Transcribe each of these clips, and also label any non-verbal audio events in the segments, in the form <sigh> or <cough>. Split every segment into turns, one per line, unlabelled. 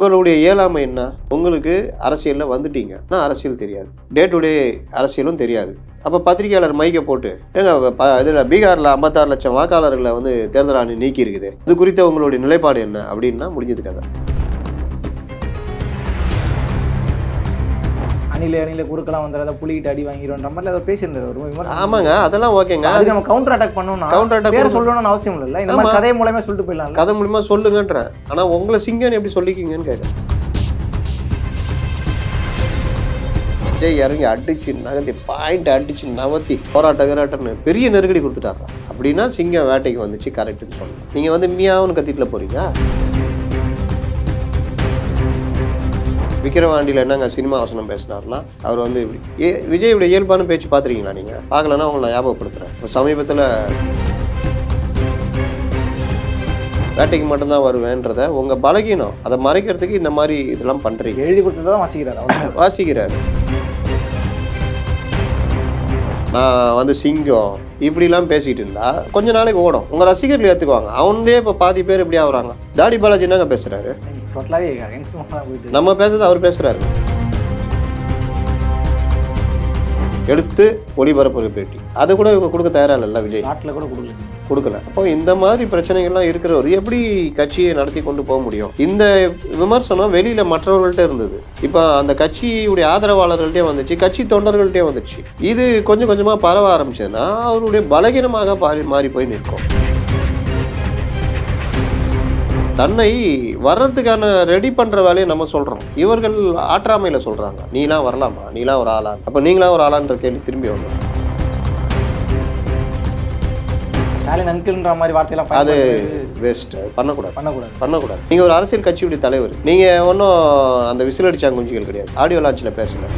உங்களுடைய இயலாமை என்ன? உங்களுக்கு அரசியலில் வந்துட்டீங்க. ஆனால் அரசியல் தெரியாது. டே டு டே அரசியலும் தெரியாது. அப்போ பத்திரிகையாளர் மைக்கை போட்டு ஏங்க ப- இதில் பீகாரில் ஐம்பத்தாறு லட்சம் வாக்காளர்களை வந்து தேர்தல் ஆணையம் நீக்கி இருக்குது இது குறித்த உங்களுடைய நிலைப்பாடு என்ன? அப்படின்னா முடிஞ்சது கதை.
அணில அணில குறுக்கெல்லாம் வந்துடாத புலிகிட்ட அடி வாங்கிடும்ன்ற மாதிரி ஏதோ பேசியிருந்தாரு ஒரு விமர்சனம்
ஆமாங்க அதெல்லாம் ஓகேங்க.
அதுக்கு நம்ம கவுண்டர் அட்டாக் பண்ணோம்னா
கவுண்டர் அட்டாக்
பேர் சொல்லணும்னு அவசியம் இல்லைல்ல? இந்த மாதிரி. கதை மூலமே சொல்லிட்டு போயிடலாம்ல?
கதை மூலியமா சொல்லுங்கன்றேன். ஆனால் உங்களை சிங்கன்னு எப்படி சொல்லிக்கிங்கன்னு கேட்குறேன் விஜய் இறங்கி அடிச்சு நகர்த்தி பாயிண்ட் அடிச்சு நவத்தி போராட்ட கிராட்டன்னு பெரிய நெருக்கடி கொடுத்துட்டாரா அப்படின்னா சிங்கம் வேட்டைக்கு வந்துச்சு கரெக்டுன்னு சொல்லணும். நீங்கள் வந்து மியாவுன்னு கத்திட்டுல போறீங்க விக்கிரவாண்டியில் என்னங்க சினிமா வசனம் பேசினார்னா அவர் வந்து ஏ விஜயோட இயல்பான பேச்சு பார்த்துருக்கீங்களா நீங்கள் பார்க்கலன்னா உங்களை நான் ஞாபகப்படுத்துகிறேன் இப்போ சமீபத்தில் வேட்டைக்கு மட்டும்தான் வருவேன்றத உங்கள் பலகீனம் அதை மறைக்கிறதுக்கு இந்த மாதிரி இதெல்லாம் பண்ணுறீங்க
எழுதி கொடுத்ததை தான் வாசிக்கிறார். <laughs>
வாசிக்கிறாரு. நான் வந்து சிங்கம் இப்படிலாம் பேசிட்டு இருந்தா கொஞ்ச நாளைக்கு ஓடும். உங்க ரசிகர்கள் ஏத்துக்குவாங்க. அவனே இப்போ பாதி பேர் இப்படி ஆகுறாங்க. தாடி பாலாஜி என்னங்க பேசுறாரு?
டோட்டலாகவே தான் போயிட்டு
நம்ம பேசுறது அவர் பேசுறாரு. எடுத்து ஒளிபரப்பு பேட்டி அது கூட இவங்க கொடுக்க தயாரா இல்லைல்ல விஜய்?
நாட்டில் கூட கொடுக்கல.
கொடுக்கல. அப்போ இந்த மாதிரி பிரச்சனைகள்லாம் இருக்கிறவர் எப்படி கட்சியை நடத்தி கொண்டு போக முடியும்? இந்த விமர்சனம் வெளியில மற்றவர்கள்ட்ட இருந்தது. இப்போ அந்த கட்சியுடைய ஆதரவாளர்கள்ட்டே வந்துச்சு கட்சி தொண்டர்கள்ட்டே வந்துச்சு. இது கொஞ்சம் கொஞ்சமா பரவ ஆரம்பிச்சதுன்னா அவருடைய பலகீனமாக மாறி மாறி போய் நிற்கும். தன்னை வர்றதுக்கான ரெடி பண்ற வேலையை நம்ம சொல்றோம். இவர்கள் ஆற்றாமையில சொல்றாங்க. நீலாம் வரலாமா? நீலாம் ஒரு ஆளா? அப்ப நீங்களாம் ஒரு ஆளான்ற கேள்வி திரும்பி வரும்.
ஸ்டாலின் அங்கிள்ன்ற மாதிரி வார்த்தையெல்லாம்
அது வேஸ்ட் பண்ணக்கூடாது.
பண்ணக்கூடாது.
பண்ணக்கூடாது. நீங்கள் ஒரு அரசியல் கட்சியுடைய தலைவர். நீங்கள் ஒன்றும் அந்த விசில் அடிச்சாங்குஞ்சிகள் கிடையாது. ஆடியோ லான்ச்சில் பேசல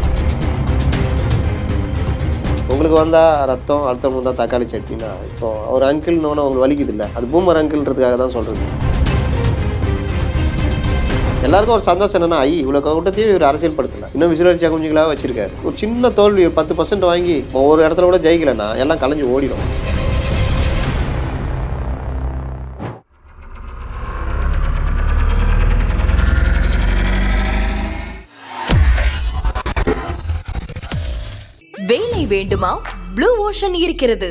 உங்களுக்கு வந்தா ரத்தம் அடுத்தவங்க வந்தா தக்காளி சட்னினா இப்போ அவர் அங்கிள்னு உங்களுக்கு வலிக்குது இல்லை அது பூமர் அங்கிள்ன்றதுக்காக தான் சொல்கிறது எல்லாருக்கும் ஒரு சந்தோஷம் என்னன்னா ஐ இவ்வளோ கூட்டத்தையும் இவர் அரசியல் படுத்தல. இன்னும் விசில் குஞ்சுகளாக வச்சிருக்காரு. ஒரு சின்ன தோல்வி ஒரு பத்து பர்சன்ட் வாங்கி ஒரு இடத்துல கூட ஜெயிக்கலன்னா எல்லாம் கலைஞ்சு ஓடிடும்.
வேலை வேண்டுமா? ப்ளூ ஓஷன் இருக்கிறது.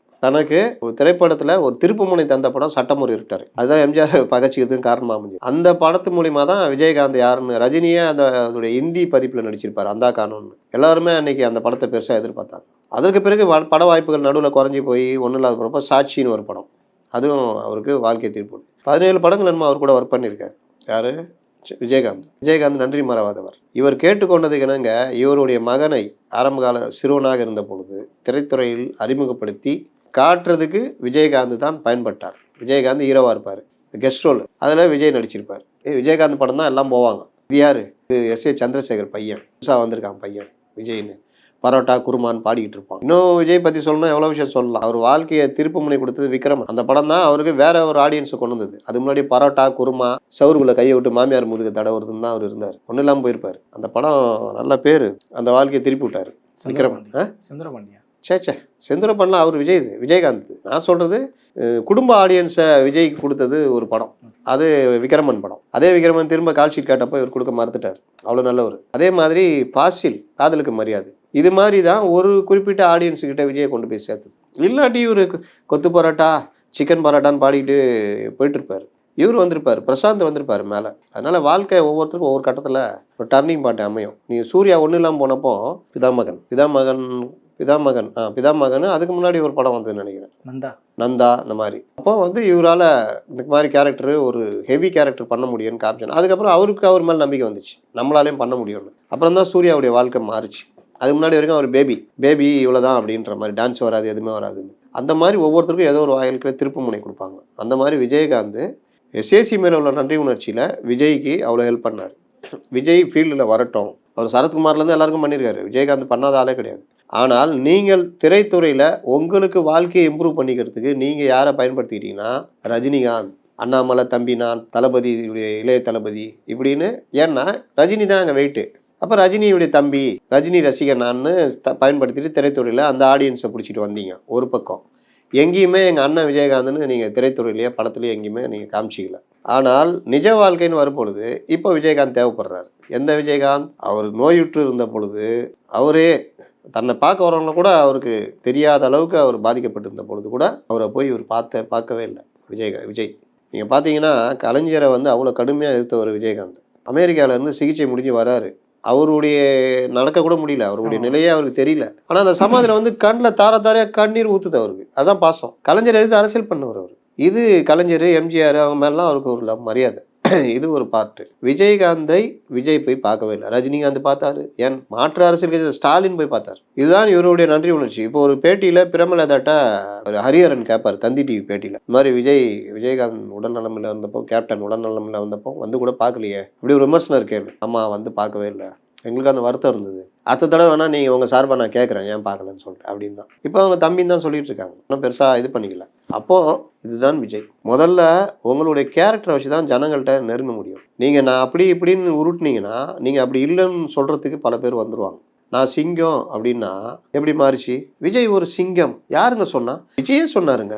தனக்கு ஒரு திரைப்படத்தில் ஒரு திருப்புமுனை தந்த படம் சட்டமுறை இருக்காரு. அதுதான் எம்ஜிஆர் பகச்சிக்கிறதுக்கு காரணமாக அமைஞ்சு அந்த படத்து மூலிமா தான் விஜயகாந்த் யாருன்னு ரஜினியே அந்த அதோடைய ஹிந்தி பதிப்பில் நடிச்சிருப்பார் அந்த கானூன்னு. எல்லாருமே அன்னைக்கு அந்த படத்தை பெருசாக எதிர்பார்த்தாங்க. அதற்கு பிறகு வ- பட வாய்ப்புகள் நடுவில் குறைஞ்சி போய் ஒன்றும் இல்லாத போகிறப்ப சாட்சின்னு ஒரு படம். அதுவும் அவருக்கு வாழ்க்கை தீர்ப்பு பதினேழு படங்கள் என்னமோ அவர் கூட ஒர்க் பண்ணியிருக்காரு. யார்? சி- விஜயகாந்த். விஜயகாந்த் நன்றி மறவாதவர். இவர் கேட்டுக்கொண்டதுக்கு என்னங்க இவருடைய மகனை ஆரம்பகால சிறுவனாக இருந்த பொழுது திரைத்துறையில் அறிமுகப்படுத்தி காட்டுறதுக்கு விஜயகாந்த் தான் பயன்பட்டார். விஜயகாந்த் ஹீரோவாக இருப்பார். கெஸ்ட் ரோல் அதில் விஜய் நடிச்சிருப்பார். ஏய் விஜயகாந்த் படம் தான் எல்லாம் போவாங்க. இது யாரு? இது எஸ் ஏ சந்திரசேகர் பையன். புதுசாக வந்திருக்கான் பையன் விஜய்னு பரோட்டா குருமான்னு பாடிக்கிட்டு இருப்பான் இன்னும் விஜய் பற்றி சொல்லணும் எவ்வளோ விஷயம் சொல்லலாம். அவர் வாழ்க்கையை திருப்பு முனை கொடுத்தது விக்ரமன். அந்த படம் தான் அவருக்கு வேற ஒரு ஆடியன்ஸை கொண்டு வந்தது. அது முன்னாடி பரோட்டா குருமா சவுருக்குள்ள கையை விட்டு மாமியார் முதுகு தடவுறதுன்னு தான் அவர் இருந்தார். ஒன்றும் இல்லாமல் போயிருப்பார். அந்த படம் நல்ல பேர். அந்த வாழ்க்கையை திருப்பி விட்டார். விக்ரமன்.
சுந்தரபாண்டியா?
சே சே செந்துரப்பன்லாம் அவர் விஜய் விஜயகாந்த். நான் சொல்கிறது குடும்ப ஆடியன்ஸை விஜய்க்கு கொடுத்தது ஒரு படம். அது விக்ரமன் படம். அதே விக்ரமன் திரும்ப கால் ஷீட் கேட்டப்போ இவர் கொடுக்க மறுத்துட்டார். அவ்வளோ நல்லவர். அதே மாதிரி பாசில் காதலுக்கு மரியாதை. இது மாதிரி தான் ஒரு குறிப்பிட்ட ஆடியன்ஸ் கிட்ட விஜயை கொண்டு போய் சேர்த்தது. இல்லாட்டி இவர் கொத்து பரோட்டா சிக்கன் பரோட்டான்னு பாடிக்கிட்டு போயிட்டு இருப்பார் இவர் வந்திருப்பார். பிரசாந்த் வந்திருப்பார் மேலே. அதனால வாழ்க்கை ஒவ்வொருத்தருக்கும் ஒவ்வொரு கட்டத்தில் ஒரு டர்னிங் பாயிண்ட் அமையும். நீ சூர்யா ஒன்றும் இல்லாமல் போனப்போ பிதாமகன். பிதாமகன் பிதாமகன் ஆ பிதாமகன் அதுக்கு முன்னாடி ஒரு படம் வந்ததுன்னு நினைக்கிறேன்.
நந்தா.
நந்தா இந்த மாதிரி. அப்போ வந்து இவரால் இந்த மாதிரி கேரக்டர் ஒரு ஹெவி கேரக்டர் பண்ண முடியும்னு காமிச்சாங்க அதுக்கப்புறம் அவருக்கு அவர் மேலே நம்பிக்கை வந்துச்சு. நம்மளாலையும் பண்ண முடியும்னு. அப்புறம் தான் சூர்யாவுடைய வாழ்க்கை மாறுச்சு. அதுக்கு முன்னாடி வரைக்கும் அவர் பேபி பேபி இவ்வளோதான் அப்படின்ற மாதிரி. டான்ஸ் வராது எதுவுமே வராதுன்னு. அந்த மாதிரி ஒவ்வொருத்தருக்கும் ஏதோ ஒரு வாயிலுக்கு திருப்பு முனை கொடுப்பாங்க. அந்த மாதிரி விஜயகாந்த் எஸ்ஏசி மேலே உள்ள நன்றி உணர்ச்சியில் விஜய்க்கு அவ்வளோ ஹெல்ப் பண்ணார். விஜய் ஃபீல்டில் வரட்டும். அவர் சரத்குமார்லேருந்து எல்லாருக்கும் பண்ணியிருக்காரு. விஜயகாந்த் பண்ணாத ஆளே கிடையாது. ஆனால் நீங்கள் திரைத்துறையில் உங்களுக்கு வாழ்க்கையை இம்ப்ரூவ் பண்ணிக்கிறதுக்கு நீங்கள் யாரை பயன்படுத்திக்கிட்டீங்கன்னா ரஜினிகாந்த் அண்ணாமலை தம்பி நான் தளபதி இளைய தளபதி இப்படின்னு ஏன்னா ரஜினி தான் அங்கே வெயிட்டு அப்போ ரஜினியுடைய தம்பி ரஜினி ரசிகர் நான்னு த- பயன்படுத்திட்டு திரைத்துறையில் அந்த ஆடியன்ஸை பிடிச்சிட்டு வந்தீங்க ஒரு பக்கம். எங்கேயுமே எங்கள் அண்ணன் விஜயகாந்த்னு நீங்கள் திரைத்துறையிலேயே படத்துலேயே எங்கேயுமே நீங்கள் காமிச்சிக்கல. ஆனால் நிஜ வாழ்க்கைன்னு வரும்பொழுது இப்போ விஜயகாந்த் தேவைப்படுறாரு. எந்த விஜயகாந்த்? அவர் நோயுற்று இருந்த பொழுது அவரே தன்னை பார்க்க வரவங்க கூட அவருக்கு தெரியாத அளவுக்கு அவர் பாதிக்கப்பட்டிருந்த பொழுது கூட அவரை போய் இவர் பார்த்த பார்க்கவே இல்லை. விஜய் விஜய். நீங்கள் பார்த்தீங்கன்னா கலைஞரை வந்து அவ்வளோ கடுமையாக எதிர்த்தவர் விஜயகாந்த். அமெரிக்கால இருந்து சிகிச்சை முடிஞ்சு வராரு. அவருடைய நடக்க கூட முடியல. அவருடைய. நிலையே அவருக்கு தெரியல. ஆனால் அந்த சமாதியில் வந்து கண்ணில் தார தாரையாக கண்ணீர் ஊத்துது அவருக்கு. அதான் பாசம். கலைஞர் எதிர்த்து அரசியல் பண்ணவர் அவர். இது கலைஞர் எம்ஜிஆர் அவங்க மேலாம் அவருக்கு ஒரு மரியாதை. இது ஒரு பார்ட்டு விஜயகாந்தை விஜய் போய் பார்க்கவே இல்லை. ரஜினிகாந்த் பார்த்தாரு. ஏன்? மாற்று அரசியல் கட்சி ஸ்டாலின் போய் பார்த்தாரு. இதுதான் இவருடைய நன்றி உணர்ச்சி. இப்போ ஒரு பேட்டியில பிரமலதாட்டா ஒரு ஹரிஹரன் கேட்பார் தந்தி டிவி பேட்டியில. இந்த மாதிரி விஜய் விஜயகாந்த் உடல்நலமில் வந்தப்போ கேப்டன் உடல்நலமில் வந்தப்போ வந்து கூட பார்க்கலையே. இப்படி ஒரு விமர்சனம் இருக்கேன் அம்மா வந்து பார்க்கவே இல்லை. எங்களுக்கு அந்த வருத்தம் இருந்தது. அடுத்த தடவை வேணா நீங்கள் உங்கள் சார்பாக நான் கேட்குறேன் ஏன் பார்க்கலன்னு சொல்லிட்டு அப்படின்னு தான். இப்போ அவங்க தம்பின்னு தான் சொல்லிட்டு இருக்காங்க. இன்னும் பெருசாக இது பண்ணிக்கல. அப்போது இதுதான் விஜய். முதல்ல உங்களுடைய கேரக்டரை வச்சு தான் ஜனங்கள்கிட்ட நெருங்க முடியும். நீங்கள் நான் அப்படி இப்படின்னு உருட்டுனீங்கன்னா நீங்கள் அப்படி இல்லைன்னு சொல்கிறதுக்கு பல பேர் வந்துருவாங்க. நான் சிங்கம் அப்படின்னா எப்படி மாறிச்சு? விஜய் ஒரு சிங்கம். யாருங்க சொன்னா? விஜயே சொன்னாருங்க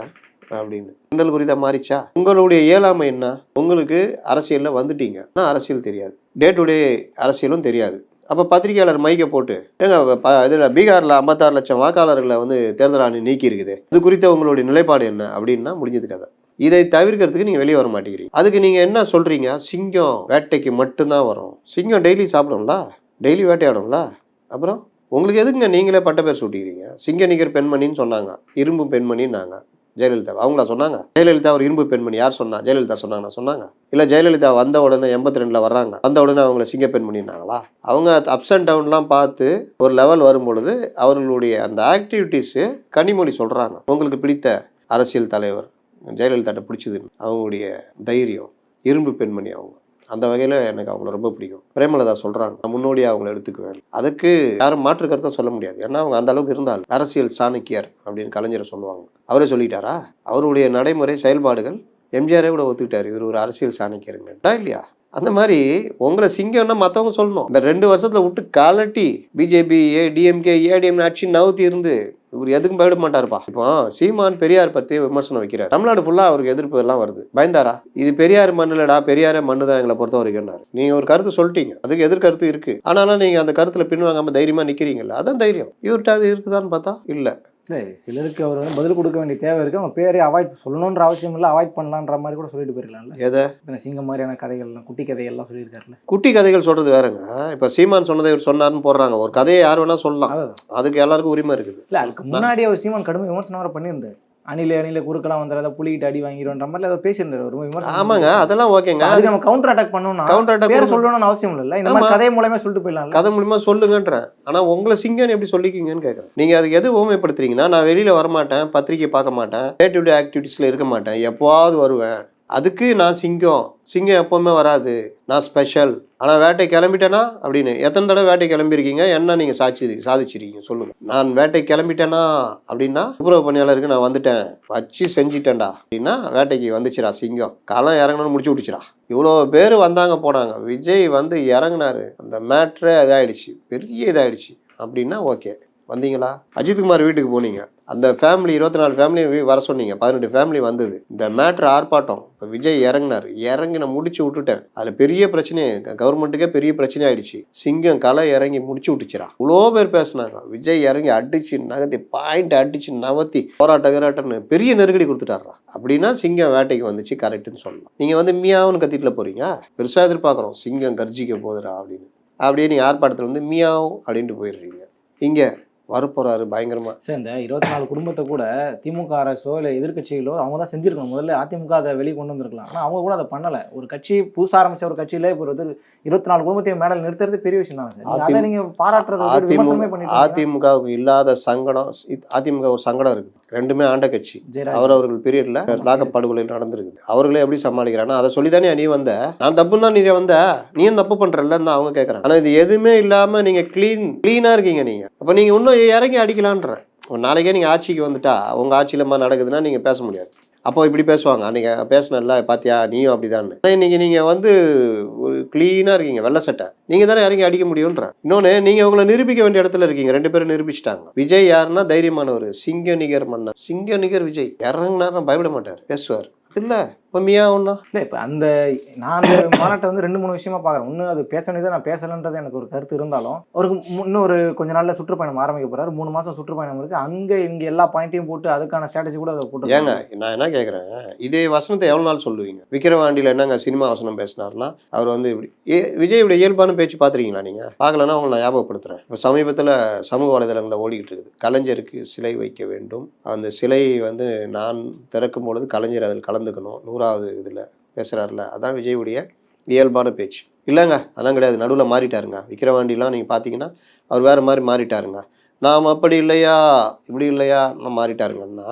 அப்படின்னு. கிண்டல் குறிதா மாறிச்சா? உங்களுடைய இயலாமை என்ன? உங்களுக்கு அரசியலில் வந்துட்டீங்க. ஆனால் அரசியல் தெரியாது. டே டு டே அரசியலும் தெரியாது. அப்போ பத்திரிகையாளர் மைக்கை போட்டு ஏங்க ப- பீகாரில் ஐம்பத்தாறு லட்சம் வாக்காளர்களை வந்து தேர்தல் ஆணையம் நீக்கி இருக்குது இது குறித்த உங்களுடைய நிலைப்பாடு என்ன? அப்படின்னா முடிஞ்சது கதை. இதை தவிர்க்கிறதுக்கு நீங்கள் வெளியே வர மாட்டேங்கிறீங்க. அதுக்கு நீங்கள் என்ன சொல்கிறீங்க சிங்கம் வேட்டைக்கு மட்டும்தான் வரும். சிங்கம் டெய்லி சாப்பிடும்ல? டெய்லி வேட்டையாடும்ல? அப்புறம் உங்களுக்கு எதுக்குங்க நீங்களே பட்ட பேர் சூட்டிக்கிறீங்க? சிங்க நிகர் பெண்மணின்னு சொன்னாங்க. இரும்பு பெண்மணின்னாங்க. ஜெயலலிதா. அவங்களா சொன்னாங்க? ஜெயலலிதா ஒரு இரும்பு பெண்மணி. யார் சொன்னா? ஜெயலலிதா சொன்னாங்க சொன்னாங்க. இல்லை ஜெயலலிதா வந்த உடனே எண்பத்தி ரெண்டில் வர்றாங்க. வந்த உடனே அவங்கள சிங்க பெண்மணினாங்களா அவங்க அப்ஸ் அண்ட் டவுன்லாம் பார்த்து ஒரு லெவல் வரும் பொழுது அவர்களுடைய அந்த ஆக்டிவிட்டீஸு கனிமொழி சொல்கிறாங்க உங்களுக்கு பிடித்த அரசியல் தலைவர் ஜெயலலிதாட்ட பிடிச்சது அவங்களுடைய தைரியம். இரும்பு பெண்மணி அவங்க. அந்த வகையில் எனக்கு அவங்கள ரொம்ப பிடிக்கும். பிரேமலதா சொல்கிறாங்க நான் முன்னோடியாக அவங்கள எடுத்துக்குவேன். அதுக்கு யாரும் மாற்று கருத்தை சொல்ல முடியாது. ஏன்னா அவங்க அந்த அளவுக்கு இருந்தால் அரசியல் சாணக்கியர் அப்படின்னு கலைஞரை சொல்லுவாங்க. அவரே சொல்லிட்டாரா? அவருடைய நடைமுறை செயல்பாடுகள் எம்ஜிஆரே கூட ஒத்துக்கிட்டாரு. இவர் ஒரு அரசியல் சாணக்கியருங்க. இல்லையா? அந்த மாதிரி உங்களை சிங்கம்னா மற்றவங்க சொல்லணும். இந்த ரெண்டு வருஷத்தில் விட்டு கலட்டி பிஜேபி ஏ டிஎம்கே ஏடிஎம் ஆட்சி நவுத்தி இருந்து இவர் எதுக்கும் பயப்பட மாட்டாருப்பா. இப்போ சீமான் பெரியார் பத்தி விமர்சனம் வைக்கிறார். தமிழ்நாடு ஃபுல்லா அவருக்கு எதிர்ப்பு எல்லாம் வருது. பயந்தாரா? இது பெரியார் மண்ணுலடா? பெரியாரே மண்ணு தான் எங்களை பொறுத்த வரைக்கும் நீங்க ஒரு கருத்து சொல்லிட்டீங்க. அதுக்கு எதிர்கருத்து இருக்கு. ஆனாலும் நீங்க அந்த கருத்துல பின்வாங்காம தைரியமா நிற்கிறீங்கல்ல அதான் தைரியம். இவர்கிட்ட அது இருக்குதான்னு பார்த்தா இல்லை.
இல்லை சிலருக்கு அவர் வந்து பதில் கொடுக்க வேண்டிய தேவை இருக்கு. அவங்க பேரே அவாய்ட் சொல்லணுன்ற அவசியம் இல்லை அவாய்ட் பண்ணலான்ற மாதிரி கூட சொல்லிட்டு போயிருக்கலாம்ல.
எதை?
சிங்கம் மாதிரியான கதைகள்லாம் குட்டி கதைகள்லாம் சொல்லியிருக்காருல்ல.
குட்டி கதைகள் சொல்றது வேறங்க. இப்ப சீமான் சொன்னதை இவர் சொன்னாருன்னு போடுறாங்க. ஒரு கதையை யார் வேணா சொல்லலாம். அதுக்கு எல்லாருக்கும் உரிமை இருக்குது.
இல்லை அதுக்கு முன்னாடி அவர் சீமான் கடுமை விமர்சனம் வர பண்ணியிருந்தார். அணில அணில குறுக்கலாம் வந்துடாத புலிகிட்ட அடி வாங்கிடுன்ற மாதிரி ஏதோ பேசியிருந்தாரு. ரொம்ப விமர்சனம்
ஆமாங்க அதெல்லாம் ஓகேங்க.
அதுக்கு நம்ம கவுண்டர் அட்டாக் பண்ணோம்னா
கவுண்டர்
பேர்
அட்டாக்
சொல்லணும்னு அவசியம் இல்லைல்ல இந்த மாதிரி. கதை மூலமே சொல்லிட்டு போயிடலாம்ல?
கதை மூலியமா சொல்லுங்கன்றேன். ஆனா உங்களை சிங்கம்னு எப்படி சொல்லிக்கிங்கன்னு கேட்குறேன் நீங்க அதுக்கு எது ஊமைப்படுத்துறீங்கன்னா நான் வெளியில வர மாட்டேன் பத்திரிக்கை பார்க்க மாட்டேன் டே டு டே ஆக்டிவிட்டீஸ்ல இருக்க மாட்டேன். எப்போவாவது வருவேன். அதுக்கு நான் சிங்கம். சிங்கம் எப்போவுமே வராது. நான் ஸ்பெஷல் ஆனால் வேட்டை கிளம்பிட்டேனா? அப்படின்னு. எத்தனை தடவை வேட்டை கிளம்பியிருக்கீங்க? என்ன நீங்கள் சாட்சி சாதிச்சிருக்கீங்க? சொல்லுங்கள் நான் வேட்டை கிளம்பிட்டேனா? அப்படின்னா துப்புரவு பணியாளருக்கு நான் வந்துட்டேன். வச்சு செஞ்சிட்டேன்டா. அப்படின்னா வேட்டைக்கு வந்துச்சுடா சிங்கம். காலம் இறங்கணும்னு முடிச்சு விட்டுச்சுடா. இவ்வளோ பேர் வந்தாங்க போனாங்க. விஜய் வந்து இறங்குனாரு. அந்த மேட்ரே இதாயிடுச்சு. பெரிய இதாயிடுச்சு. அப்படின்னா ஓகே வந்தீங்களா? அஜித்குமார் வீட்டுக்கு போனீங்க. அந்த ஃபேமிலி இருபத்தி நாலு ஃபேமிலி வர சொன்னீங்க. பதினெட்டு ஃபேமிலி வந்தது. இந்த மேட்ரு ஆர்ப்பாட்டம் இப்போ விஜய் இறங்குனாரு. இறங்கி நான் முடிச்சு விட்டுட்டேன். அதில் பெரிய பிரச்சனை கவர்மெண்ட்டுக்கே பெரிய பிரச்சனை ஆயிடுச்சு. சிங்கம் கலை இறங்கி முடிச்சு விட்டுச்சுரா இவ்வளோ பேர் பேசினாங்க. விஜய் இறங்கி அடிச்சு நகர்த்தி பாயிண்ட் அடிச்சு நவத்தி போராட்ட கராட்டம்னு பெரிய நெருக்கடி கொடுத்துட்டாரா அப்படின்னா சிங்கம் வேட்டைக்கு வந்துச்சு கரெக்டுன்னு சொல்லலாம். நீங்கள் வந்து மியாவுன்னு கத்திட்டுல போறீங்க? பெருசாக எதிர்பார்க்குறோம். சிங்கம் கர்ஜிக்க போதுரா அப்படின்னு. அப்படியே நீங்கள் ஆர்ப்பாட்டத்தில் வந்து மியாவும் அப்படின்ட்டு போயிடுறீங்க. இங்கே வரப்போறாரு பயங்கரமா.
சார் இந்த இருபத்தி நாலு குடும்பத்தை கூட திமுக அரசோ இல்லை எதிர்க்கட்சிகளோ அவங்க தான் செஞ்சிருக்கணும். முதல்ல அதிமுக அதை வெளியே கொண்டு வந்திருக்கலாம். ஆனால் அவங்க கூட அதை பண்ணலை. ஒரு கட்சி புதுசாக ஆரம்பிச்ச ஒரு கட்சியில இப்போ ஒரு இருபத்தி நாலு குடும்பத்தையும் மேடல் நிறுத்துறது பெரிய விஷயம் தானே சார்? நீங்க அதை
அதிமுக
நீங்க பாராட்டுறது.
அதிமுகவுக்கு இல்லாத சங்கடம் அதிமுக ஒரு சங்கடம் இருக்குது. ரெண்டுமே ஆண்ட கட்சி.
ஜெயராஜ்.
அவரவர்கள் பீரியட்ல லாக்கப் படுகொலை நடந்திருக்குது. அவர்களே எப்படி சமாளிக்கிறாங்க அதை சொல்லி தானே நீ வந்த. நான் தப்புன்னா நீ வந்த. நீயும் தப்பு பண்றல்லன்னு அவங்க கேட்கறாங்க ஆனா இது எதுவுமே இல்லாம நீங்க க்ளீன் க்ளீனா இருக்கீங்க நீங்க. அப்ப நீங்க இன்னும் இறங்கி அடிக்கலான்ற ஒரு நாளைக்கே நீங்க ஆட்சிக்கு வந்துட்டா உங்க ஆட்சியிலமா மாதிரி நடக்குதுன்னா நீங்க பேச முடியாது. அப்போ இப்படி பேசுவாங்க. அன்றைக்கி பேசினல பாத்தியா? நீயும் அப்படிதான் இன்னைக்கு நீங்க வந்து ஒரு க்ளீனாக இருக்கீங்க வெள்ளை சட்டை. நீங்க தானே இறங்கி அடிக்க முடியுன்றேன் இன்னொன்னு நீங்க உங்களை நிரூபிக்க வேண்டிய இடத்துல இருக்கீங்க. ரெண்டு பேரும் நிரூபிச்சிட்டாங்க. விஜய் யாருன்னா தைரியமானவர். சிங்க நிகர் மன்னர் சிங்க நிகர் விஜய். இறங்குனாருன்னா பயப்பட மாட்டார். பேசுவார். இல்லை. உண்மையா ஒண்ணா
இல்லை இப்போ அந்த நான் அந்த மாநாட்டை வந்து ரெண்டு மூணு விஷயமா பார்க்குறேன் ஒன்று அது பேச வேண்டியது நான் பேசலன்றது எனக்கு ஒரு கருத்து இருந்தாலும் அவருக்கு இன்னும் ஒரு கொஞ்ச நாள்ல சுற்றுப்பயணம் ஆரம்பிக்க போறாரு. மூணு மாசம் சுற்றுப்பயணம் இருக்கு. அங்க இங்க எல்லா பாயிண்ட்டையும் போட்டு அதுக்கான ஸ்ட்ராட்டஜி கூட அதை போட்டு
ஏங்க நான் என்ன கேட்குறேன் இதே வசனத்தை எவ்வளோ நாள் சொல்லுவீங்க? விக்கிரவாண்டியில் என்னங்க சினிமா வசனம் பேசினார்னா அவர் வந்து இப்படி ஏ விஜயோட இயல்பான பேச்சு பார்த்துருக்கீங்களா நீங்கள் பார்க்கலன்னா உங்களை நான் ஞாபகப்படுத்துகிறேன் இப்போ சமீபத்தில் சமூக வலைதளங்களில் ஓடிக்கிட்டு இருக்குது. கலைஞருக்கு சிலை வைக்க வேண்டும். அந்த சிலை வந்து நான் திறக்கும் பொழுது கலைஞர் அதில் கலந்துக்கணும். மூன்றாவது இதில் பேசுகிறாருல அதான் விஜயுடைய இயல்பான பேச்சு. இல்லைங்க அதெல்லாம் கிடையாது. நடுவில் மாறிட்டாருங்க. விக்கிரவாண்டிலாம் நீங்கள் பார்த்தீங்கன்னா அவர் வேறு மாதிரி மாறிட்டாருங்க. நாம் அப்படி இல்லையா? இப்படி இல்லையா? நான் மாறிட்டாருங்கன்னா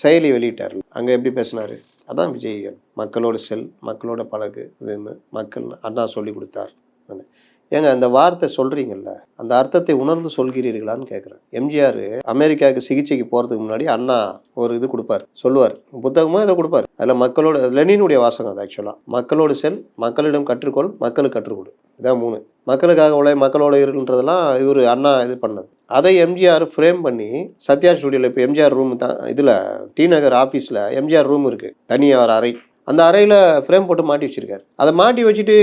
செயலி வெளியிட்டார் அங்கே எப்படி பேசினார்? அதான் விஜய் மக்களோட செல் மக்களோட பழகு இதுன்னு மக்கள் அண்ணா சொல்லி கொடுத்தார். ன்னு. ஏங்க அந்த வார்த்தை சொல்றீங்கல்ல அந்த அர்த்தத்தை உணர்ந்து சொல்கிறீர்களான்னு கேட்குறேன் எம்ஜிஆர் அமெரிக்காவுக்கு சிகிச்சைக்கு போகிறதுக்கு முன்னாடி அண்ணா ஒரு இது கொடுப்பார். சொல்லுவார். புத்தகமாக இதை கொடுப்பார். அதில் மக்களோட லெனினுடைய வாசகம் அது ஆக்சுவலாக மக்களோடு செல் மக்களிடம் கற்றுக்கொள் மக்களுக்கு கற்றுக்கொடு. இதான் மூணு. மக்களுக்காக உழைய மக்களோட இருன்றதெல்லாம் இவர் அண்ணா இது பண்ணது. அதை எம்ஜிஆர் ஃப்ரேம் பண்ணி சத்யா ஸ்டுடியோவில் இப்போ எம்ஜிஆர் ரூம் தான் இதில் டி நகர் ஆஃபீஸில் எம்ஜிஆர் ரூம் இருக்குது தனியார் அறை. அந்த அறையில் ஃப்ரேம் போட்டு மாட்டி வச்சுருக்காரு. அதை மாட்டி வச்சுட்டு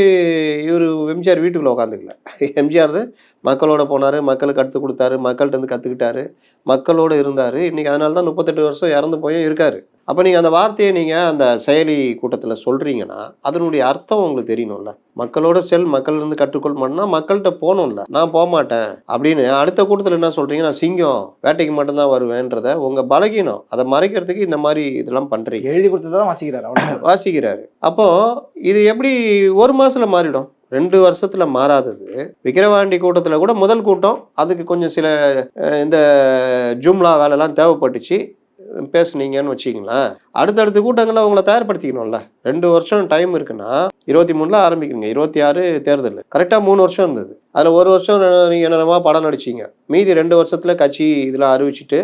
இவர் எம்ஜிஆர் வீட்டுக்குள்ளே உட்காந்துக்கல எம்ஜிஆர் தான் மக்களோட போனார் மக்களுக்கு கற்றுக் கொடுத்தாரு மக்கள்கிட்ட இருந்து கற்றுக்கிட்டாரு மக்களோட இருந்தார். இன்றைக்கி அதனால தான் முப்பத்தெட்டு வருஷம் இறந்து போய் இருக்காரு. அப்போ நீங்கள் அந்த வார்த்தையை நீங்கள் அந்த செயலி கூட்டத்தில் சொல்கிறீங்கன்னா அதனுடைய அர்த்தம் உங்களுக்கு தெரியணும்ல. மக்களோட செல் மக்கள் இருந்து கற்றுக்கொள் பண்ணா மக்கள்கிட்ட போகணும்ல. நான் போக மாட்டேன் அப்படின்னு அடுத்த கூட்டத்தில் என்ன சொல்கிறீங்க நான் சிங்கம் வேட்டைக்கு மட்டும்தான் வருவேன்றத உங்கள் பலகீனம் அதை மறைக்கிறதுக்கு இந்த மாதிரி இதெல்லாம் பண்ணுறீங்க
எழுதி கொடுத்ததான் வாசிக்கிறார் அவ்வளோ
வாசிக்கிறாரு. அப்போ இது எப்படி ஒரு மாசத்துல மாறிடும்? ரெண்டு வருஷத்துல மாறாதது. விக்கிரவாண்டி கூட்டத்துல கூட முதல் கூட்டம் அதுக்கு கொஞ்சம் சில இந்த ஜூம்லா வேலைலாம் தேவைப்பட்டுச்சு. பேசுனீங்கன்னு வச்சிங்களேன் அடுத்தடுத்த கூட்டங்களை உங்களை தயார்படுத்திக்கணும்ல. ரெண்டு வருஷம் டைம் இருக்குன்னா இருபத்தி மூணில் ஆரம்பிக்கிறீங்க இருபத்தி ஆறு தேர்தல். கரெக்டாக மூணு வருஷம் இருந்தது. அதில் ஒரு வருஷம் நீங்கள் என்னென்னமா படம் நடிச்சீங்க. மீதி ரெண்டு வருஷத்தில் கட்சி இதெல்லாம் அறிவிச்சிட்டு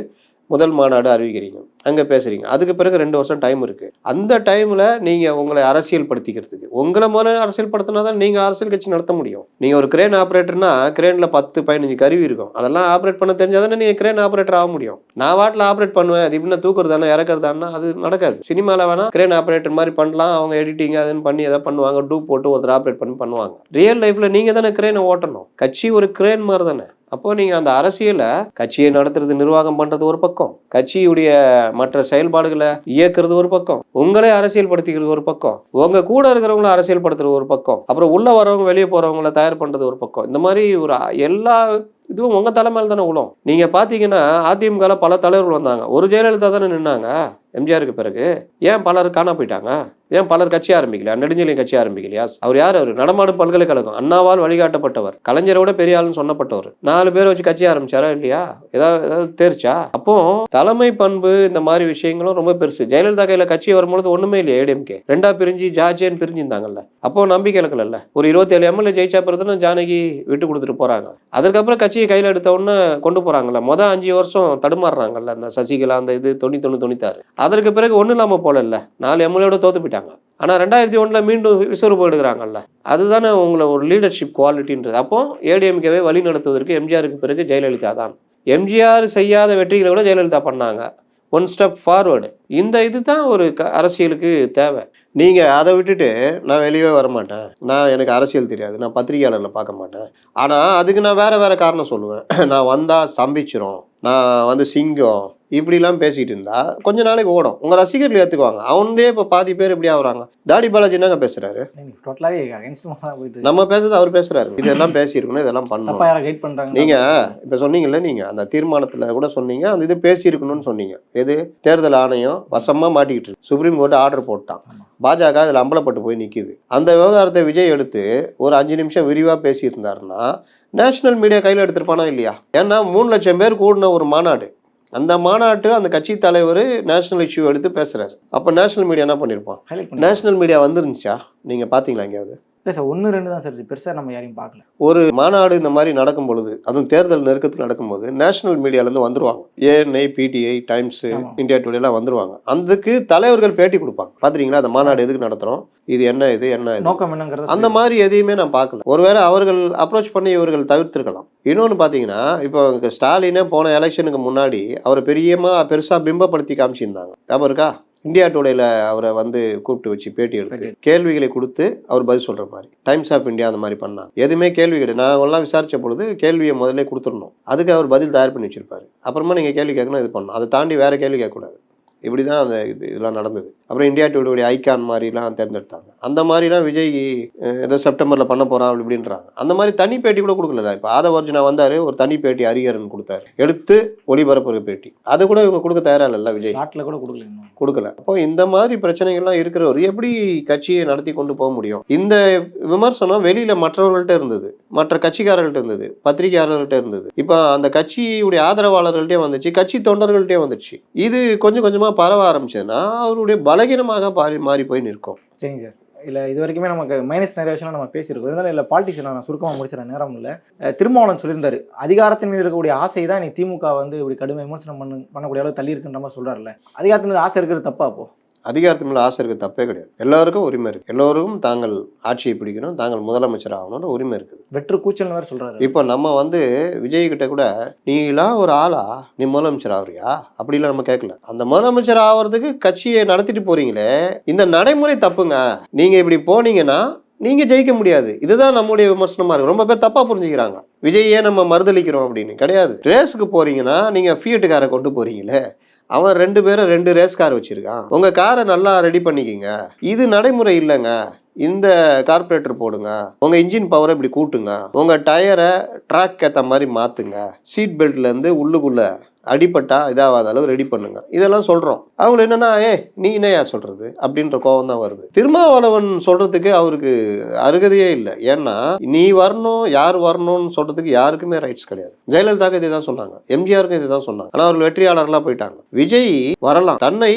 முதல் மாநாடு அறிவிக்கிறீங்க. அங்கே பேசுறீங்க. அதுக்கு பிறகு ரெண்டு வருஷம் டைம் இருக்கு. அந்த டைம்ல நீங்க உங்களை அரசியல் படுத்திக்கிறதுக்கு உங்களை முதல்ல அரசியல் படுத்தினா தான் நீங்க அரசியல் கட்சி நடத்த முடியும். நீங்க ஒரு கிரேன் ஆப்ரேட்டர்னா கிரேன்ல பத்து பதினஞ்சு கருவி இருக்கும். அதெல்லாம் ஆப்ரேட் பண்ண தெரிஞ்சாதானே நீங்க கிரேன் ஆப்ரேட்டர் ஆக முடியும். நான் வாட்டில் ஆப்ரேட் பண்ணுவேன். அது இப்படின்னா தூக்குறதானா இறக்குறதானா அது நடக்காது. சினிமாவில் வேணா கிரேன் ஆப்ரேட்டர் மாதிரி பண்ணலாம். அவங்க எடிட்டிங் அதுன்னு பண்ணி எதாவது பண்ணுவாங்க. டூப் போட்டு ஒருத்தர் ஆப்ரேட் பண்ணி பண்ணுவாங்க. ரியல் லைஃப்ல நீங்க தானே கிரேனை ஓட்டணும். கட்சி ஒரு கிரேன் மாதிரி தானே. அப்போ நீங்க அந்த அரசியலை கட்சியை நடத்துறது நிர்வாகம் பண்றது ஒரு பக்கம். கட்சியுடைய மற்ற செயல்பாடுகளை இயக்குறது ஒரு பக்கம். உங்களே அரசியல் படுத்திக்கிறது ஒரு பக்கம். உங்க கூட இருக்கிறவங்கள அரசியல் படுத்துறது ஒரு பக்கம். அப்புறம் உள்ள வரவங்க வெளியே போறவங்கள தயார் பண்றது ஒரு பக்கம். இந்த மாதிரி ஒரு எல்லா இதுவும் உங்க தலைமையில தானே உழும். நீங்க பாத்தீங்கன்னா அதிமுக பல தலைவர்கள் வந்தாங்க. ஒரு ஜெயலலிதா தானே நின்னாங்க எம்ஜிஆருக்கு பிறகு. ஏன் பலர் காணா போயிட்டாங்க? ஏன் பலர் கட்சி ஆரம்பிக்கலையா நெடுஞ்செழியன் கட்சி ஆரம்பிக்கலையா? அவர் யார் அவர்? நடமாடும் பல்கலைக்கழகம். அண்ணாவால் வழிகாட்டப்பட்டவர். கலைஞரோட பெரிய ஆளுன்னு சொன்னப்பட்டவர் நாலு பேரை வச்சு கட்சி ஆரம்பிச்சாரா இல்லையா? ஏதாவது ஏதாவது தேர்ச்சா? அப்போ தலைமை பண்பு இந்த மாதிரி விஷயங்களும் ரொம்ப பெருசு. ஜெயலலிதா கையில கட்சி வரும்பொழுது ஒண்ணுமே இல்லையா ஏடிஎம்கே ரெண்டா பிரிஞ்சு ஜார்ஜியன் பிரிஞ்சிருந்தாங்கல்ல. அப்போ நம்பிக்கை இழக்கல ஒரு இருபத்தி ஏழு எம்எல்ஏ ஜெயிச்சா பிறகு ஜானகி விட்டு கொடுத்துட்டு போறாங்க. அதுக்கப்புறம் கட்சியை கையில எடுத்த உடனே கொண்டு போறாங்கல்ல. மொதல் அஞ்சு வருஷம் தடுமாறுறாங்கல்ல அந்த சசிகலா அந்த இது தொண்ணூத்தி தொண்ணூத்தி தொண்ணூத்தாறு. அதற்கு பிறகு ஒன்றும் இல்லாம போல நாலு எம்எல்ஏட தோத்து போயிட்டாங்க ஆனா ரெண்டாயிரத்தி ஒண்ணுல மீண்டும் விஸ்வரூபம் எடுக்கிறாங்கல்ல. அதுதானே உங்களை ஒரு லீடர்ஷிப் குவாலிட்டின்றது அப்போ ஏடிஎம்கேவை வழி நடத்துவதற்கு எம்ஜிஆருக்கு பிறகு ஜெயலலிதா தான். எம்ஜிஆர் செய்யாத வெற்றிகளை கூட ஜெயலலிதா பண்ணாங்க. ஒன் ஸ்டெப் ஃபார்வர்டு இந்த இதுதான் ஒரு க- அரசியலுக்கு தேவை. நீங்க அதை விட்டுட்டு நான் வெளியே வர மாட்டேன் நான் எனக்கு அரசியல் தெரியாது. நான் பத்திரிகையாளரில் பார்க்க மாட்டேன். ஆனா அதுக்கு நான் வேற வேற காரணம் சொல்லுவேன். நான் வந்தால் சம்பிச்சிரும் நான் வந்து சிங்கம் இப்படிலாம் பேசிட்டு இருந்தா கொஞ்ச நாளைக்கு ஓடும். உங்க ரசிகர்கள் ஏத்துக்குவாங்க. அவன்லயே இப்ப பாதி பேர் இப்படி ஆகுறாங்க தாடி பாலாஜி என்னங்க பேசுறாரு. நம்ம பேசுறது அவர் பேசுறாரு. இதெல்லாம் பேசியிருக்கணும் இதெல்லாம் பண்ணணும். நீங்க இப்ப சொன்னீங்கல்ல நீங்க அந்த தீர்மானத்துல கூட சொன்னீங்க அந்த இது பேசியிருக்கணும்னு சொன்னீங்க. எது? தேர்தல் ஆணையம் வசமா மாட்டிக்கிட்டு இருக்கு. சுப்ரீம் கோர்ட் ஆர்டர் போட்டான். பாஜக அதில் அம்பலப்பட்டு போய் நிக்குது. அந்த விவகாரத்தை விஜய் எடுத்து ஒரு அஞ்சு நிமிஷம் விரிவா பேசியிருந்தாருன்னா நேஷனல் மீடியா கையில் எடுத்திருப்பானா இல்லையா? ஏன்னா மூணு லட்சம் பேர் கூடின ஒரு மாநாடு. அந்த மாநாட்டு அந்த கட்சி தலைவர் நேஷனல் இஷ்யூ எடுத்து பேசுறாரு. அப்ப நேஷனல் மீடியா என்ன பண்ணிருப்பான்?
ஹைலைட் பண்ணி
நேஷனல் மீடியா வந்துருந்துச்சா? நீங்க பாத்தீங்களா எங்கேயாவது?
இல்லை சார் ஒன்று ரெண்டு தான் சார் இது பெருசா நம்ம யாரையும் பார்க்கல.
ஒரு மாநாடு இந்த மாதிரி நடக்கும் பொழுது அதுவும் தேர்தல் நெருக்கத்தில் நடக்கும்போது நேஷனல் மீடியாலேருந்து வந்துருவாங்க. ANI PTI Times. India today எல்லாம் வந்துருவாங்க. அதுக்கு தலைவர்கள் பேட்டி கொடுப்பாங்க. பாத்துறீங்களா அந்த மாநாடு எதுக்கு நடத்துறோம்? இது என்ன இது என்ன
நோக்கம் என்னங்கிறத
அந்த மாதிரி எதையுமே நான் பார்க்கல. ஒருவேளை அவர்கள் அப்ரோச் பண்ணி இவர்கள் தவிர்த்திருக்கலாம். இன்னொன்று பார்த்தீங்கன்னா இப்போ ஸ்டாலினே போன எலெக்ஷனுக்கு முன்னாடி அவரை பெரியமா பெருசாக பிம்பப்படுத்தி காமிச்சிருந்தாங்க. ஞாபகம் இருக்கா? இந்தியா டுடேல அவரை வந்து கூப்பிட்டு வச்சு பேட்டி எடுத்து. கேள்விகளை கொடுத்து அவர் பதில் சொல்ற மாதிரி. டைம்ஸ் ஆஃப் இந்தியா அந்த மாதிரி பண்ணாங்க எதுவுமே கேள்வி கிடையாது. நான் எல்லாம் விசாரிச்ச பொழுது கேள்வியை முதல்ல கொடுத்துடணும். அதுக்கு அவர் பதில் தயார் பண்ணி வச்சிருப்பாரு. அப்புறமா நீங்க கேள்வி கேட்கணும் இது பண்ணணும். அதை தாண்டி வேற கேள்வி கேட்கக்கூடாது. இப்படி தான் அந்த இது இதெல்லாம் நடந்தது. அப்புறம் இந்தியா டுடேவுடைய ஐகான் மாதிரிலாம் தேர்ந்தெடுத்தாங்க. அந்த மாதிரிலாம் விஜய் ஏதோ செப்டம்பரில் பண்ண போகிறான் அப்படி இப்படின்றாங்க. அந்த மாதிரி தனி பேட்டி கூட கொடுக்கல இப்போ ஆதவர்ஜுனா வந்தார் ஒரு தனி பேட்டி ஹரிஹரன் கொடுத்தாரு. எடுத்து ஒளிபரப்புற பேட்டி. அது கூட இவங்க கொடுக்க தயாரா இல்லைல்ல விஜய்?
ஷார்ட்ல கூட கொடுக்கல
கொடுக்கல. அப்போ இந்த மாதிரி பிரச்சனைகள்லாம் இருக்கிறவர் எப்படி கட்சியை நடத்தி கொண்டு போக முடியும்? இந்த விமர்சனம் வெளியில மற்றவர்கள்ட்ட இருந்தது. மற்ற கட்சிக்காரர்கள்ட்ட இருந்தது. பத்திரிகையாளர்கள்ட்ட இருந்தது. இப்போ அந்த கட்சியுடைய ஆதரவாளர்கள்ட்டே வந்துச்சு கட்சி தொண்டர்கள்ட்டே வந்துச்சு. இது கொஞ்சம் கொஞ்சமா பரவ ஆரம்பிச்சதுன்னா அவருடைய பலகீனமாக மாறி மாறி போய் நிற்கும்.
சரிங்க சார். இல்லை இது வரைக்குமே நமக்கு மைனஸ் நிறைய விஷயம் நம்ம பேசியிருக்கோம். இருந்தாலும் இல்லை பாலிட்டிஷியன் நான் சுருக்கமாக முடிச்சிடறேன். நேரம் இல்லை. அஹ் திருமாவளவன் சொல்லியிருந்தாரு அதிகாரத்தின் மீது இருக்கக்கூடிய ஆசை தான் நீ திமுக வந்து இப்படி கடுமை விமர்சனம் பண்ண பண்ணக்கூடிய அளவு தள்ளி இருக்குன்ற மாதிரி சொல்கிறார்ல அதிகாரத்தின் மீது ஆசை இருக்கிறது தப்பா அப்போ?
அதிகாரத்து மேல ஆசை இருக்கு தப்பே கிடையாது. எல்லாருக்கும் உரிமை இருக்கு. எல்லோருக்கும் தாங்கள் ஆட்சியை பிடிக்கணும் தாங்கள் முதலமைச்சர் ஆகணும்னு உரிமை இருக்குது.
வெற்று கூச்சல்னு வேறு சொல்றாரு.
இப்போ நம்ம வந்து விஜய் கிட்ட கூட நீலாம் ஒரு ஆளா? நீ முதலமைச்சர் ஆகுறியா? அப்படிலாம் நம்ம கேட்கல. அந்த முதலமைச்சர் ஆகிறதுக்கு கட்சியை நடத்திட்டு போறீங்களே இந்த நடைமுறை தப்புங்க. நீங்க இப்படி போனீங்கன்னா நீங்க ஜெயிக்க முடியாது. இதுதான் நம்முடைய விமர்சனமா இருக்கு. ரொம்ப பேர் தப்பா புரிஞ்சுக்கிறாங்க. விஜயே நம்ம மறுதளிக்கிறோம் அப்படின்னு. கிடையாது. ரேஸுக்கு போறீங்கன்னா நீங்க ஃபியட்டு காரை கொண்டு போறீங்களே. அவன் ரெண்டு பேரும் ரெண்டு ரேஸ் கார் வச்சிருக்கான். உங்க காரை நல்லா ரெடி பண்ணிக்கிங்க. இது நடைமுறை இல்லைங்க. இந்த கார்பரேட்டர் போடுங்க. உங்க இன்ஜின் பவரை இப்படி கூட்டுங்க. உங்க டயரை ட்ராக் ஏற்ற மாதிரி மாத்துங்க. சீட் பெல்ட்ல இருந்து உள்ளுக்குள்ள அடிப்பட்டா இதாகாத அளவு ரெடி பண்ணுங்க. இதெல்லாம் சொல்றோம். அவங்க என்னன்னா ஏ நீ என்னையா சொல்றது? அப்படின்ற கோபம் தான் வருது. திருமாவளவன் சொல்றதுக்கு அவருக்கு அருகதையே இல்லை. ஏன்னா நீ வரணும் யார் வரணும்னு சொல்றதுக்கு யாருக்குமே ரைட்ஸ் கிடையாது. ஜெயலலிதாக்கு இதை தான் சொன்னாங்க. எம்ஜிஆருக்கும் இதை தான் சொன்னாங்க. ஆனால் அவர்கள் வெற்றியாளர்களாக போயிட்டாங்க. விஜய் வரலாம். தன்னை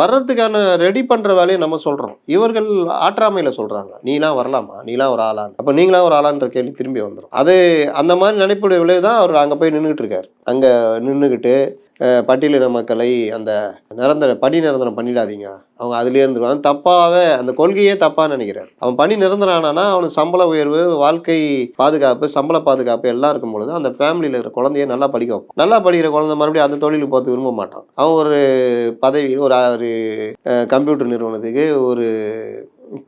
வர்றதுக்கான ரெடி பண்ற வேலையை நம்ம சொல்றோம். இவர்கள் ஆற்றாமையில சொல்றாங்க. நீலாம் வரலாமா? நீலாம் ஒரு ஆளான் அப்போ நீங்களாம் ஒரு ஆளான்ற கேள்வி திரும்பி வந்துடும் அது அந்த மாதிரி நினைப்புடைய விளைவு தான் அவர் அங்கே போய் நின்றுட்டு இருக்காரு. அங்கே நின்றுக்கிட்டு பட்டியலின மக்களை அந்த நிரந்தர பணி நிரந்தரம் பண்ணிடாதீங்க. அவங்க அதுலேயே இருந்துருவாங்க. தப்பாகவே அந்த கொள்கையே தப்பாக நினைக்கிறார். அவன் பணி நிரந்தரம் ஆனானா அவனுக்கு சம்பள உயர்வு வாழ்க்கை பாதுகாப்பு சம்பள பாதுகாப்பு எல்லாம் இருக்கும் பொழுது அந்த ஃபேமிலியில் இருக்கிற குழந்தைய நல்லா படிக்க வைப்பான் நல்லா படிக்கிற குழந்தை மறுபடியும் அந்த தொழிலுக்கு போகிறது விரும்ப மாட்டான். அவன் ஒரு பதவி ஒரு ஒரு கம்ப்யூட்டர் நிறுவனத்துக்கு ஒரு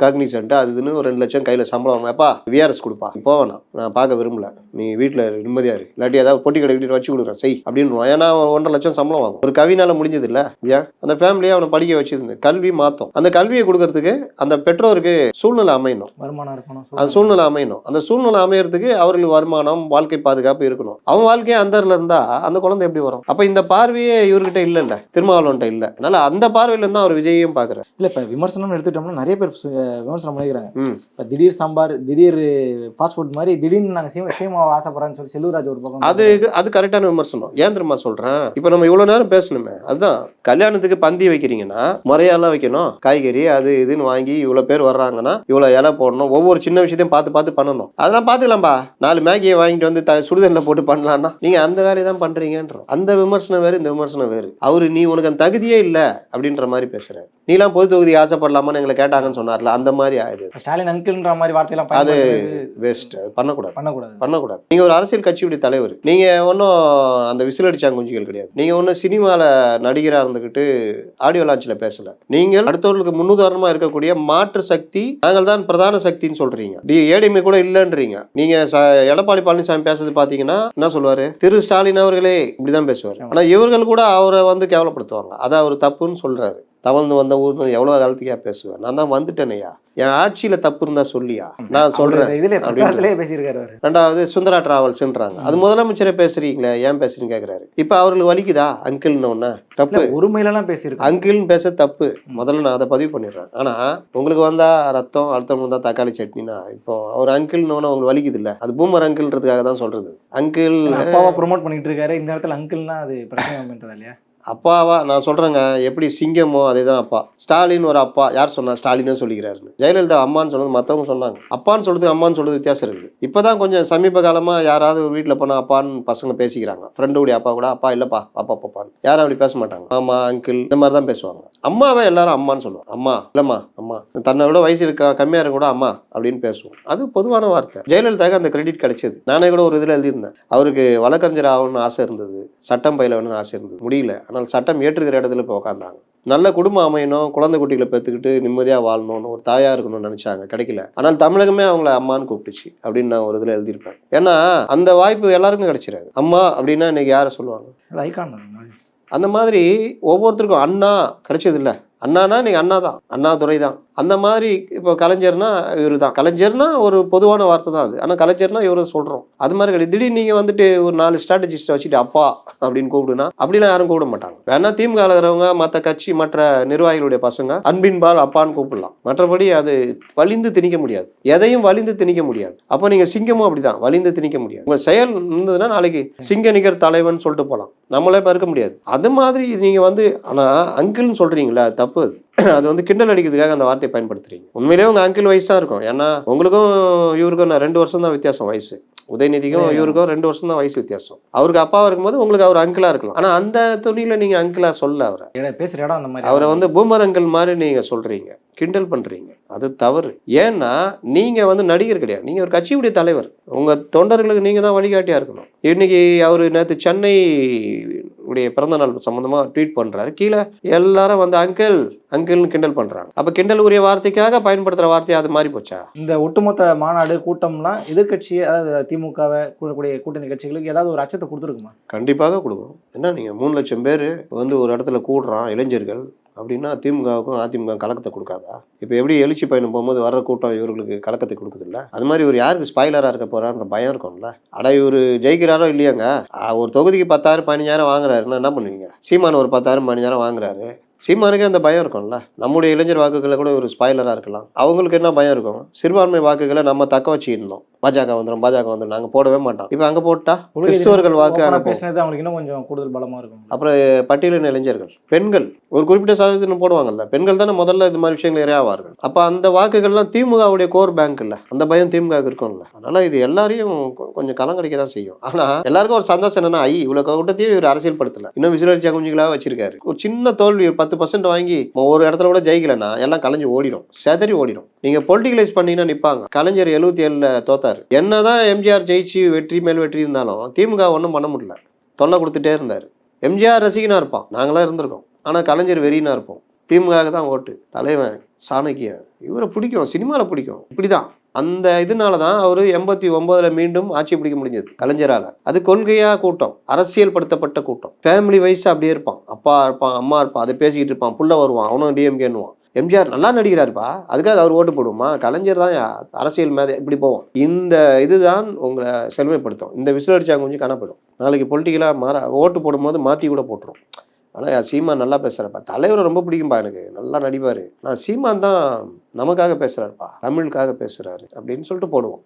காக்னிசன்ட்டு அது இதுன்னு ஒரு ரெண்டு லட்சம் கையில் சம்பளம் வாங்கப்பா விஆர்எஸ் கொடுப்பா. நீ போவேணா நான் பார்க்க விரும்பல. நீ வீட்டில் நிம்மதியா இரு. இல்லாட்டி ஏதாவது பொட்டி கடை வீட்டு வச்சு கொடுக்குறேன். செய் அப்படின்னுவான். ஏன்னா அவன் ஒன்றரை லட்சம் சம்பளம் வாங்கும் ஒரு கவினால முடிஞ்சது இல்ல ஏன்? அந்த ஃபேமிலியை அவனை படிக்க வச்சிருந்து கல்வி மாற்றும் அந்த கல்வியை கொடுக்கறதுக்கு அந்த பெற்றோருக்கு சூழ்நிலை அமையணும்.
வருமானம் இருக்கணும்.
அந்த சூழ்நிலை அமையணும். அந்த சூழ்நிலை அமையறதுக்கு அவர்களுக்கு வருமானம் வாழ்க்கை பாதுகாப்பு இருக்கணும். அவன் வாழ்க்கையே அந்தரில் இருந்தா அந்த குழந்தை எப்படி வரும்? அப்ப இந்த பார்வையே இவர்கிட்ட இல்லைல்ல. திருமாவளவன்ட்ட இல்லை. அதனால அந்த பார்வையில இருந்தா அவர் விஜயையும் பாக்குறாரு
இல்லை இப்போ விமர்சனம்னு எடுத்துட்டோம்னா நிறைய பேர் விமர்சனம் பண்ணிக்கிறாங்க. இப்போ திடீர் சாம்பார் திடீர் ஃபாஸ்ட் ஃபுட் மாதிரி திடீர்னு நாங்கள் சீமா சீமாவை ஆசைப்படுறேன்னு சொல்லி செல்வராஜ் ஒரு பக்கம்
அது அது கரெக்டான விமர்சனம். ஏன் தெரியுமா சொல்றேன்? இப்ப நம்ம இவ்வளவு நேரம் பேசணுமே. அதுதான் கல்யாணத்துக்கு பந்தி வைக்கிறீங்கன்னா முறையாலாம் வைக்கணும். காய்கறி அது இதுன்னு வாங்கி இவ்வளவு பேர் வர்றாங்கன்னா இவ்வளவு இலை போடணும். ஒவ்வொரு சின்ன விஷயத்தையும் பார்த்து பார்த்து பண்ணணும். அதெல்லாம் பாத்துக்கலாம்பா நாலு மேகியை வாங்கிட்டு வந்து த- சுடுதண்ணில் போட்டு பண்ணலாம்னா நீங்க அந்த வேலையை தான் பண்றீங்கன்றோம். அந்த விமர்சனம் வேறு இந்த விமர்சனம் வேறு. அவரு நீ உனக்கு அந்த தகுதியே இல்லை அப்படின்ற மாதிரி பேசுறாரு. நீலாம் பொது தொகுதி ஆசைப்படலாமான்னு எங்களை கேட்டாங்கன்னு சொன்னார்ல அந்த மாதிரி ஆயிடுது.
ஸ்டாலின் அங்கிள்ன்ற மாதிரி வார்த்தையெல்லாம்
அது வேஸ்ட் பண்ணக்கூடாது.
பண்ணக்கூடாது.
பண்ணக்கூடாது. நீங்க ஒரு அரசியல் கட்சியுடைய தலைவர் நீங்க ஒன்றும் அந்த விசில் அடிச்சாங்குஞ்சிகள் கிடையாது. நீங்க ஒன்றும் சினிமால நடிகரா இருந்துகிட்டு ஆடியோ லான்ச்ல பேசல. நீங்கள் அடுத்தவர்களுக்கு முன்னுதாரணமா இருக்கக்கூடிய மாற்று சக்தி நாங்கள் தான் பிரதான சக்தின்னு சொல்றீங்க. டி ஏடிஎம்ஏ கூட இல்லைன்றீங்க. நீங்க எடப்பாடி பழனிசாமி பேசுறது பாத்தீங்கன்னா என்ன சொல்லுவாரு? திரு ஸ்டாலின் அவர்களே இப்படிதான் பேசுவார். ஆனா இவர்கள் கூட அவரை வந்து கேவலப்படுத்துவாங்க. அதை அவர் தப்புன்னு சொல்றாரு. தவழ்ந்து வந்த ஊர்னு எவ்வளவு காலத்துக்கே பேசுவேன். நான் தான் வந்துட்டேனையா என் ஆட்சியில தப்பு இருந்தா சொல்லியா? நான் சொல்றேன் ரெண்டாவது சுந்தரா டிராவல்ஸ்ன்றாங்க. அது முதலமைச்சரே பேசுறீங்களே ஏன் பேசுறீங்க கேக்குறாரு. இப்ப அவர்களுக்கு வலிக்குதா அங்கிள்னு ஒண்ணு? தப்பு.
இல்ல ஒருமையிலாம் பேசியிருக்காரு.
அங்கிள்னு பேச தப்பு. முதல்ல நான் அதை பதிவு பண்ணிடுறேன். ஆனா உங்களுக்கு வந்தா ரத்தம் அடுத்தவங்க வந்தா தக்காளி சட்னினா இப்போ அவர் அங்கிள்னு உங்களுக்கு வலிக்குது இல்ல அது பூமர் அங்கிள்ன்றதுக்காக தான் சொல்றது. அங்கிள்
அப்பாவா ப்ரோமோட் பண்ணிட்டு இருக்காரு. இந்த இடத்துல அங்கிள்னா அது பிரச்சனை இல்லையா?
அப்பாவா நான் சொல்கிறேங்க எப்படி சிங்கமோ அதே தான் அப்பா. ஸ்டாலின் ஒரு அப்பா. யார் சொன்னா ஸ்டாலினே சொல்லிக்கிறாருன்னு. ஜெயலலிதா அம்மான்னு சொன்னது மற்றவங்க சொன்னாங்க. அப்பான்னு சொல்கிறது அம்மான்னு சொல்கிறது வித்தியாசம் இருக்குது. இப்போ தான் கொஞ்சம் சமீப காலமாக யாராவது ஒரு வீட்டில் போனால் அப்பான்னு பசங்க பேசிக்கிறாங்க. ஃப்ரெண்டுடைய அப்பா கூட அப்பா இல்லைப்பா அப்பா பாப்பான்னு. யாரும் அப்படி பேச மாட்டாங்க. அம்மா அங்கிள் இந்த மாதிரி தான் பேசுவாங்க. அம்மாவே எல்லாரும் அம்மான்னு சொல்லுவாங்க. அம்மா இல்லைம்மா அம்மா தன்னை விட வயசு இருக்கா கம்மியாக இருக்க கூட அம்மா அப்படின்னு பேசுவோம். அது பொதுவான வார்த்தை. ஜெயலலிதாவுக்கு அந்த கிரெடிட் கிடைச்சது. நானே கூட ஒரு இதில் எழுதியிருந்தேன். அவருக்கு வழக்கறிஞர் ஆகணும்னு ஆசை இருந்தது. சட்டம் பயிலணும்னு ஆசை இருந்தது. முடியல. ஆனால் சட்டம் ஏற்றுக்கிற இடத்துல இப்போ உட்காந்தாங்க நல்ல குடும்பம் அமையணும் குழந்தை குட்டிகளை பெற்றுக்கிட்டு நிம்மதியாக வாழணும்னு ஒரு தாயா இருக்கணும்னு நினைச்சாங்க கிடைக்கல. ஆனால் தமிழகமே அவங்கள அம்மான்னு கூப்பிட்டுச்சு அப்படின்னு நான் ஒரு இதில் எழுதியிருப்பேன். ஏன்னா அந்த வாய்ப்பு எல்லாருக்கும் கிடைச்சிடாது. அம்மா அப்படின்னா இன்னைக்கு யாரை சொல்லுவாங்க? அந்த மாதிரி ஒவ்வொருத்தருக்கும் அண்ணா கிடைச்சது இல்ல அண்ணானா நீங்க அண்ணா தான் அண்ணா துறை தான் அந்த மாதிரி இப்போ கலைஞர்னா இவர் தான் கலைஞர்னா ஒரு பொதுவான வார்த்தை தான் அது. ஆனால் கலைஞர்னா இவரை சொல்கிறோம் அது மாதிரி கிடையாது. திடீர்னு நீங்கள் வந்துட்டு ஒரு நாலு ஸ்ட்ராட்டஜிஸ்ட் வச்சுட்டு அப்பா அப்படின்னு கூப்பிடுனா அப்படிலாம் யாரும் கூப்பிட மாட்டாங்க. வேணா திமுக இருக்கிறவங்க மற்ற கட்சி மற்ற நிர்வாகிகளுடைய பசங்க அன்பின்பால் அப்பான்னு கூப்பிடலாம். மற்றபடி அது வலிந்து திணிக்க முடியாது. எதையும் வலிந்து திணிக்க முடியாது. அப்போ நீங்கள் சிங்கமும் அப்படிதான். வலிந்து திணிக்க முடியாது. உங்கள் செயல் இருந்ததுன்னா நாளைக்கு சிங்க நிகர் தலைவன் சொல்லிட்டு போகலாம் நம்மளே இப்ப இருக்க முடியாது. அது மாதிரி நீங்கள் வந்து ஆனால் அங்கிள்னு சொல்கிறீங்களா அது தப்பு. அது வந்து கிண்டல் அடிக்கிறதுக்காக அந்த வார்த்தையை பயன்படுத்துறீங்க. உண்மையிலேயே உங்க அங்கிள் வயசு இருக்கும். ஏன்னா உங்களுக்கும் இவருக்கும் நான் ரெண்டு வருஷம் தான் வித்தியாசம் வயசு. உதயநிதிக்கும்
உதயநிதி.
இவருக்கும் ரெண்டு வருஷம் தான் வயசு வித்தியாசம். அவருக்கு அப்பாவா இருக்கும்போது உங்களுக்கு அவர் அங்கிளா இருக்கலாம். ஆனா அந்த துணியில நீங்க அங்கிளா சொல்ல அவரை.
பேசுற இடம் அந்த மாதிரி
அவரை வந்து பூமர் அங்கிள் மாதிரி நீங்க சொல்றீங்க. கிண்டல் பண்றீங்க. அது தவறு. ஏன்னா நீங்க வந்து நடிகர் கிடையாது. நீங்க ஒரு கட்சியுடைய தலைவர். உங்க தொண்டர்களுக்கு நீங்க தான் வழிகாட்டியா இருக்கணும். இன்னைக்கு அவரு நேற்று சென்னை உடைய பிறந்த நாள் சம்பந்தமா ட்வீட் பண்றாரு. கீழே எல்லாரும் வந்து அங்கிள் அங்கிள்னு கிண்டல் பண்றாங்க. அப்ப கிண்டல் உரிய வார்த்தைக்காக பயன்படுத்துற வார்த்தை அது மாறி போச்சா?
இந்த ஒட்டுமொத்த மாநாடு கூட்டம்லாம் எதிர்க்கட்சி அதாவது திமுகவை கூடக்கூடிய கூட்டணி கட்சிகளுக்கு ஏதாவது ஒரு அச்சத்தை கொடுத்துருக்குமா?
கண்டிப்பாக கொடுக்கும். என்ன நீங்க மூணு லட்சம் பேர் வந்து ஒரு இடத்துல கூடுறான் இளைஞர்கள். அப்படின்னா திமுகவுக்கும் அதிமுக கலக்கத்தை கொடுக்காதா? இப்போ எப்படி எழுச்சி பயணம் போகும்போது வர்ற கூட்டம் இவர்களுக்கு கலக்கத்தை கொடுக்குதுல்ல? அது மாதிரி இவர் யாருக்கு ஸ்பாய்லராக இருக்க போறான்ற பயம் இருக்கும்ல? அட இவர் ஜெயிக்கிறாரோ இல்லையாங்க? ஒரு தொகுதிக்கு பத்தாயிரம் பதினஞ்சாயிரம் வாங்குறாருன்னா என்ன பண்ணுவீங்க? சீமான ஒரு பத்தாயிரம் பதினஞ்சாயிரம் வாங்குறாரு. சீமானுக்கு அந்த பயம் இருக்கும்ல? நம்முடைய இளைஞர் வாக்குகளை கூட ஒரு ஸ்பாய்லராக இருக்கலாம். அவங்களுக்கு என்ன பயம் இருக்கும்? சிறுபான்மை வாக்குகளை நம்ம தக்க வச்சுருந்தோம் பாஜக வந்துடும் பாஜக வந்துடும் நாங்கள் போடவே மாட்டோம். இப்போ அங்கே போட்டா கிறிஸ்துவர்கள் வாக்கு அங்கே.
பேசினது அவங்களுக்கு இன்னும் கொஞ்சம் கூடுதல் பலமா இருக்கும்.
அப்புறம் பட்டியலின இளைஞர்கள் பெண்கள் ஒரு குறிப்பிட்ட சதவீதம் போடுவாங்கல்ல பெண்கள் தானே முதல்ல இது மாதிரி விஷயங்கள் இரையாவார்கள் அப்ப அந்த வாக்குகள்லாம் திமுகவுடைய கோர் பேங்க் இல்ல. அந்த பயம் திமுக இருக்கும்ல. அதனால இது எல்லாரையும் கொஞ்சம் கலங்கடிக்க தான் செய்யும். ஆனா எல்லாருக்கும் ஒரு சந்தோஷம் என்னன்னா ஐ இவ்வளவு கூட்டத்தையும் இவர் அரசியல் படுத்தல இன்னும் விசிலடிச்சா குஞ்சுகளா வச்சிருக்காரு. ஒரு சின்ன தோல்வி ஒரு பத்து பர்சன்ட் வாங்கி ஒரு இடத்துல கூட ஜெயிக்கலன்னா எல்லாம் கலைஞ்சு ஓடிடும் செதறி ஓடிடும் நீங்க பொலிட்டிகலைஸ் பண்ணீங்கன்னா நிப்பாங்க. கலைஞர் எழுபத்தி ஏழுல பார்த்தாரு என்னதான் எம்ஜிஆர் ஜெயிச்சு வெற்றி மேல் வெற்றி இருந்தாலும் திமுக ஒன்றும் பண்ண முடியல. தொல்லை கொடுத்துட்டே இருந்தார். எம்ஜிஆர் ரசிகனாக இருப்பான். நாங்களாம் இருந்திருக்கோம். ஆனால் கலைஞர் வெறினா இருப்போம். திமுக தான் ஓட்டு. தலைவன் சாணக்கியன் இவரை பிடிக்கும். சினிமாவில் பிடிக்கும். இப்படிதான். அந்த இதனால தான் அவர் எண்பத்தி ஒன்பதுல மீண்டும் ஆட்சி பிடிக்க முடிஞ்சது கலைஞரால். அது கொள்கையா கூட்டம். அரசியல் படுத்தப்பட்ட கூட்டம். ஃபேமிலி வைஸ் அப்படியே இருப்பான். அப்பா இருப்பான் அம்மா இருப்பான். அதை பேசிக்கிட்டு இருப்பான். புள்ள வருவான். அவனும் டிஎம்கேன்னுவான் எம்ஜிஆர் நல்லா நடிக்கிறாருப்பா. அதுக்காக அவர் ஓட்டு போடுவோமா? கலைஞர் தான் அரசியல் மேலே இப்படி போவோம். இந்த இதுதான் உங்களை செழுமைப்படுத்தும். இந்த விசில் அடிச்சாங்க கொஞ்சம் காணப்படும் நாளைக்கு பொலிட்டிக்கலாக மாற ஓட்டு போடும்போது மாற்றி கூட போட்டுரும். ஆனால் சீமான் நல்லா பேசுகிறப்பா தலைவரை ரொம்ப பிடிக்கும்பா எனக்கு. நல்லா நடிப்பார். நான் சீமான் தான் நமக்காக பேசுகிறாருப்பா தமிழுக்காக பேசுகிறாரு அப்படின்னு சொல்லிட்டு போடுவோம்.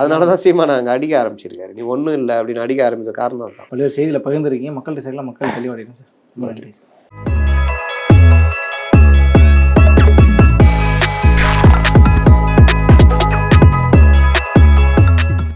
அதனால தான் சீமான் அங்கே அடிக்க ஆரம்பிச்சிருக்காரு. நீ ஒன்றும் இல்லை அப்படின்னு அடிக்க ஆரம்பிச்ச காரணம் தான்
பல்வேறு செய்திகளை பகிர்ந்துருக்கீங்க. மக்கள்கிட்ட சைடில் மக்கள் தெளிவடையும் சார். நன்றி சார்.